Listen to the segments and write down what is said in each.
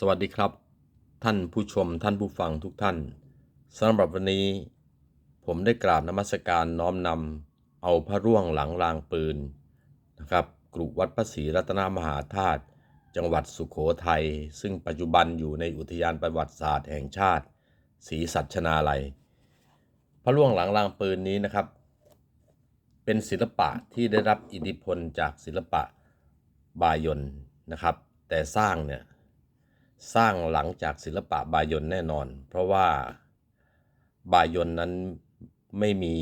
สวัสดีครับ ท่านผู้ชมท่านผู้ฟังทุกท่านสำหรับวันนี้ ผมได้กราบนมัสการน้อมนำเอาพระร่วงหลังรางปืนนะครับกรุวัดพระศรีรัตนมหาธาตุจังหวัดสุขโขทัยซึ่งปัจจุบันอยู่ในอุทยานประวัติศาสตร์แห่งชาติศรีสัชนาลัย พระร่วงหลังรางปืนนี้นะครับ เป็นศิลปะที่ได้รับอิทธิพลจากศิลปะบายนนะครับ แต่สร้างเนี่ย สร้างหลังจากศิลปะบายอนแน่นอน เพราะว่าบายอนนั้นไม่มี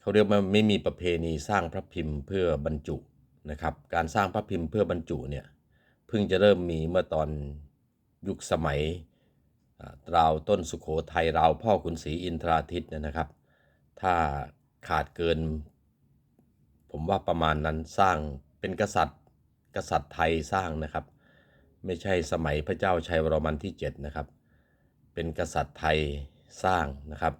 เขาเรียกว่าไม่มีประเพณีสร้างพระพิมพ์เพื่อบรรจุนะครับ การสร้างพระพิมพ์เพื่อบรรจุเนี่ยเพิ่งจะเริ่มมีเมื่อตอนยุคสมัยราวต้นสุขโขทัยราวพ่อขุนศรีอินทราทิตย์เนยนะครับ ถ้าขาดเกิน ผมว่าประมาณนั้นสร้างเป็นกษัตริย์กษัตริย์ไทยสร้างนะครับ ไม่ใช่สมัยพระเจ้าชัยวรมันที่ 7 นะครับ เป็นกษัตริย์ไทยสร้างนะครับ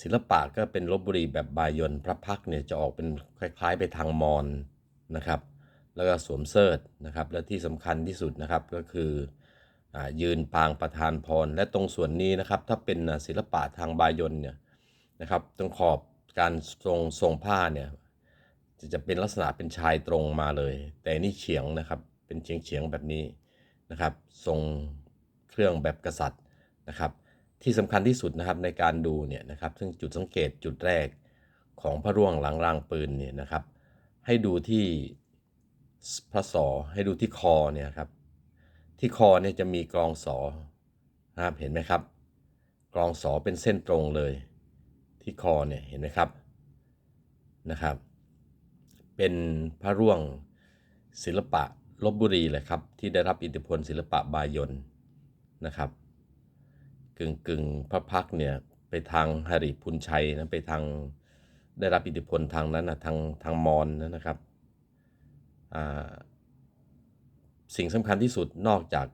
ศิลปะก็เป็นลบบุรีแบบบายอนพระพักเนี่ยจะออกเป็นคล้ายๆ ไปทางมอญนะครับ แล้วก็สวมเสิร์นะครับ และที่สำคัญที่สุดนะครับก็คืออยืนปางประธานพร และตรงส่วนนี้นะครับ ถ้าเป็นศิลปะทางบายอนเนี่ยนะครับ ตรงขอบการทรงทรงผ้าเนี่ยจะจะเป็นลักษณะเป็นชายตรงมาเลย แต่นี่เฉียงนะครับ เป็นเฉียงเฉียงแบบนี้ นะครับ ทรงเครื่องแบบกษัตริย์นะครับ ที่สำคัญที่สุดนะครับในการดูเนี่ยนะครับ ซึ่งจุดสังเกตจุดแรกของพระร่วงหลังรางปืนเนี่ยนะครับ ให้ดูที่พระศอให้ดูที่คอเนี่ยครับ ที่คอเนี่ยจะมีกรองสอนะครับเห็นไหมครับ กรองสอเป็นเส้นตรงเลย ที่คอเนี่ยเห็นไหมครับนะครับ เป็นพระร่วงศิลปะ ลบบุรีเลยครับ ที่ได้รับอิทธิพลศิลปะบายอนนะครับ กึ่งกึ่งพระพักเนี่ยไปทางหริพุนชัยนะไปทางได้รับอิทธิพลทางนั้นนะทางทางมอญนะครับสิ่งสำคัญที่สุดนอกจาก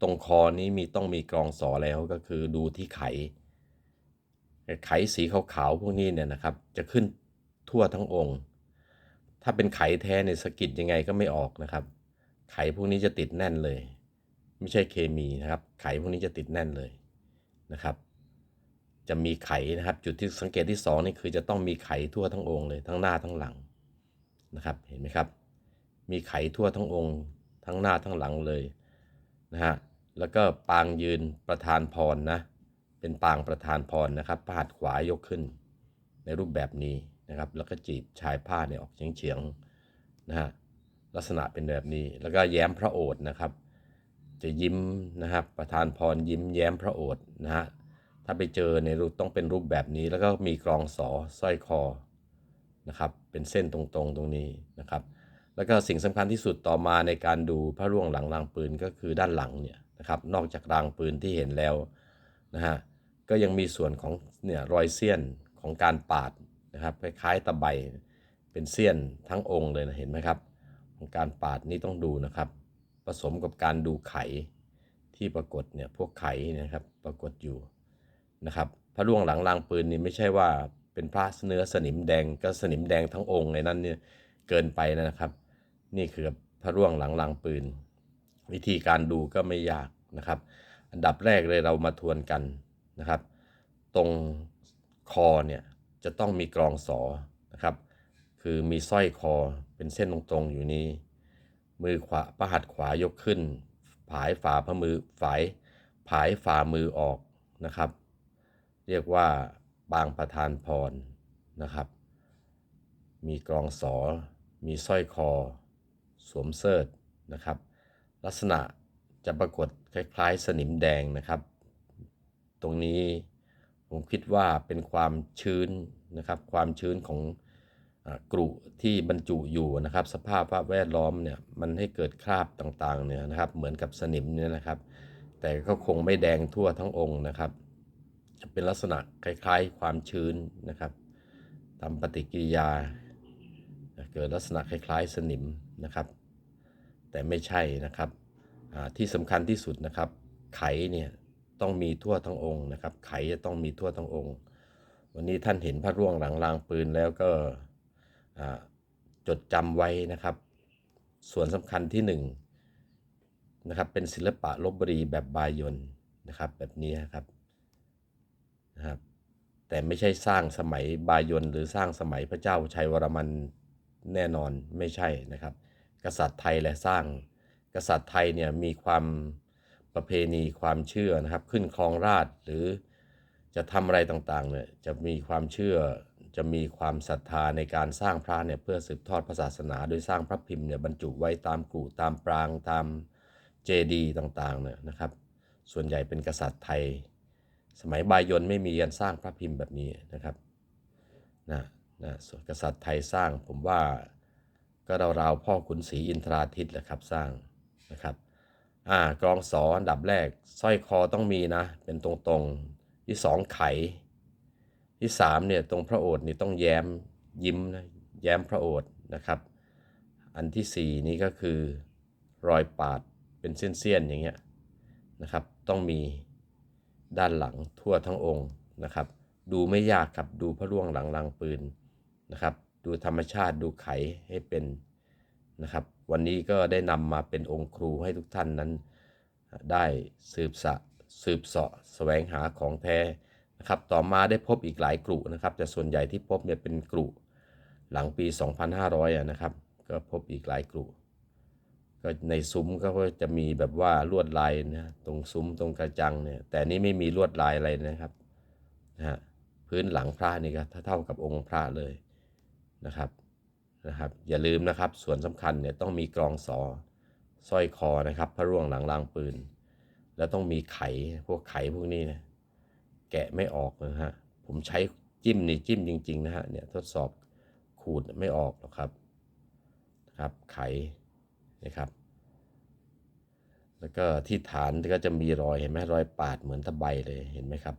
ตรงคอนี้มีต้องมีกรองสอแล้วก็คือดูที่ไข ไขสีขาวๆพวกนี้เนี่ยนะครับ จะขึ้นทั่วทั้งองค์ ถ้าเป็นไขแท้เนี่ยสกิดยังไงก็ไม่ออกนะครับ ไขพวกนี้จะติดแน่นเลย ไม่ใช่เคมีนะครับ ไขพวกนี้จะติดแน่นเลยนะครับ จะมีไขนะครับ จุดที่สังเกตที่สองนี่คือจะต้องมีไขทั่วทั้งองค์เลยทั้งหน้าทั้งหลังนะครับ เห็นไหมครับ มีไขทั่วทั้งองค์ ทั้งหน้าทั้งหลังเลยนะฮะแล้วก็ปางยืนประธานพรนะเป็นปางประธานพรนะครับพระหัตขวายกขึ้น ในรูปแบบนี้ นะครับ แล้วก็จีบชายผ้าเนี่ยออกเฉียงๆนะฮะลักษณะเป็นแบบนี้ แล้วก็แย้มพระโอษฐ์นะครับ จะยิ้มนะครับ ประธานพรยิ้มแย้มพระโอษฐ์นะฮะถ้าไปเจอในรูปต้องเป็นรูปแบบนี้ แล้วก็มีกรองสอสร้อยคอนะครับ เป็นเส้นตรงๆตรงนี้นะครับ แล้วก็สิ่งสำคัญที่สุดต่อมาในการดูพระร่วงหลังรางปืนก็คือด้านหลังเนี่ยนะครับ นอกจากรางปืนที่เห็นแล้วนะฮะก็ยังมีส่วนของเนี่ยรอยเสี้ยนของการปาด นะครับคล้ายๆตะไบเป็นเสี้ยนทั้งองค์เลยนะเห็นไหมครับ การปาดนี่ต้องดูนะครับ ผสมกับการดูไขที่ปรากฏเนี่ยพวกไขเนะครับปรากฏอยู่นะครับพระร่วงหลังรางปืนนี่ไม่ใช่ว่าเป็นพระเนื้อสนิมแดงก็สนิมแดงทั้งองค์ในนั้นเนี่ยเกินไปนะครับ นี่คือพระร่วงหลังรางปืน วิธีการดูก็ไม่ยากนะครับ อันดับแรกเลยเรามาทวนกันนะครับ ตรงคอเนี่ย จะต้องมีกรองสอนะครับ คือมีสร้อยคอเป็นเส้นตรงๆอยู่นี้ มือขวาประหัตขวายกขึ้น ผายฝ่าพระมือฝายผายฝ่ามือออกนะครับ เรียกว่าบางประธานพรนะครับ มีกรองสอ มีสร้อยคอ สวมเสิร์ธนะครับ ลักษณะจะปรากฏคล้ายๆ สนิมแดงนะครับ ตรงนี้ ผมคิดว่าเป็นความชื้นนะครับ ความชื้นของอกรุที่บรรจุอยู่นะครับ สภาพแวดล้อมเนี่ยมันให้เกิดคราบต่างๆเนี่ยนะครับ เหมือนกับสนิมเนี่ยนะครับ แต่ก็คงไม่แดงทั่วทั้งองค์นะครับ เป็นลักษณะคล้ายๆ ความชื้นนะครับตามปฏิกิริยา เกิดลักษณะคล้ายๆ สนิมนะครับ แต่ไม่ใช่นะครับที่สำคัญที่สุดนะครับไขเนี่ย ต้องมีทั่วทั้งองค์นะครับ ไขจะต้องมีทั่วทั้งองค์ วันนี้ท่านเห็นพระร่วงหลังรางปืนแล้วก็จดจำไว้นะครับ ส่วนสำคัญที่หนึ่งนะครับเป็นศิลปะลบบุรีแบบบายนนะครับแบบนี้ครับนะครับ แต่ไม่ใช่สร้างสมัยบายนหรือสร้างสมัยพระเจ้าชัยวรมันแน่นอนไม่ใช่นะครับ กษัตริย์ไทยและสร้างกษัตริย์ไทยเนี่ยมีความ ประเพณีความเชื่อนะครับ ขึ้นครองราชหรือจะทำอะไรต่างๆเนี่ยจะมีความเชื่อจะมีความศรัทธาในการสร้างพระเนี่ยเพื่อสืบทอดพระศาสนา โดยสร้างพระพิมพ์เนี่ยบรรจุไว้ตามกรุตามปรางตามเจดีย์ต่างๆเนี่ยนะครับ ส่วนใหญ่เป็นกษัตริย์ไทย สมัยบายนไม่มีการสร้างพระพิมพ์แบบนี้นะครับนะนะส่วนกษัตริย์ไทยสร้างผมว่าก็ราวๆพ่อขุนศรีอินทราทิตย์แหละครับสร้างนะครับ อ่ากรองสออันดับแรกสร้อยคอต้องมีนะ เป็นตรงๆที่สองไข ที่สามเนี่ยตรงพระโอษฐ์นี่ต้องแย้มยิ้มนะแย้มพระโอษฐ์นะครับ อันที่สี่นี่ก็คือรอยปาดเป็นเส้นๆอย่างเงี้ยนะครับ ต้องมีด้านหลังทั่วทั้งองค์นะครับ ดูไม่ยากครับดูพระร่วงหลังรางปืนนะครับ ดูธรรมชาติดูไขให้เป็น นะครับ วันนี้ก็ได้นำมาเป็นองค์ครูให้ทุกท่านนั้น ได้สืบสะสืบเสาะแสวงหาของแท้นะครับ ต่อมาได้พบอีกหลายกลุ่นะครับ แต่ส่วนใหญ่ที่พบเนี่ยเป็นกลุ่หลังปี 2500อะนะครับ ก็พบอีกหลายกลุ่ก็ในซุ้มก็จะมีแบบว่าลวดลายนะตรงซุ้มตรงกระจังเนี่ยแต่นี้ไม่มีลวดลายอะไรนะครับนะฮะพื้นหลังพระนี่ก็เท่ากับองค์พระเลยนะครับ นะครับ อย่าลืมนะครับ ส่วนสำคัญเนี่ยต้องมีกรองสอสร้อยคอนะครับพระร่วงหลังรางปืน แล้วต้องมีไขพวกไขพวกนี้นะแกะไม่ออกนะฮะผมใช้จิ้มนี่จิ้มจริง ๆ นะฮะเนี่ยทดสอบขูดไม่ออกหรอกครับนะครับไขนะครับ แล้วก็ที่ฐานก็จะมีรอยเห็นไหมรอยปาดเหมือนตะไบเลยเห็นไหมครับ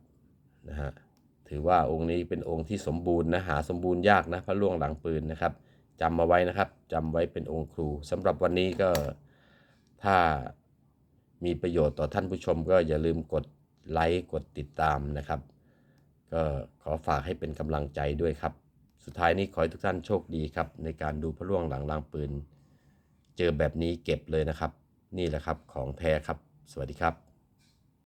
นะฮะถือว่าองค์นี้เป็นองค์ที่สมบูรณ์นะหาสมบูรณ์ยากนะพระล่วงหลังปืนนะครับ จำมาไว้นะครับจำไว้เป็นองค์ครูสำหรับวันนี้ก็ถ้ามีประโยชน์ต่อท่านผู้ชมก็อย่าลืมกดไลค์กดติดตามนะครับ ก็ขอฝากให้เป็นกำลังใจด้วยครับ สุดท้ายนี้ขอให้ทุกท่านโชคดีครับ ในการดูพระล่วงหลังรางปืน เจอแบบนี้เก็บเลยนะครับ นี่แหละครับของแท้ครับ สวัสดีครับ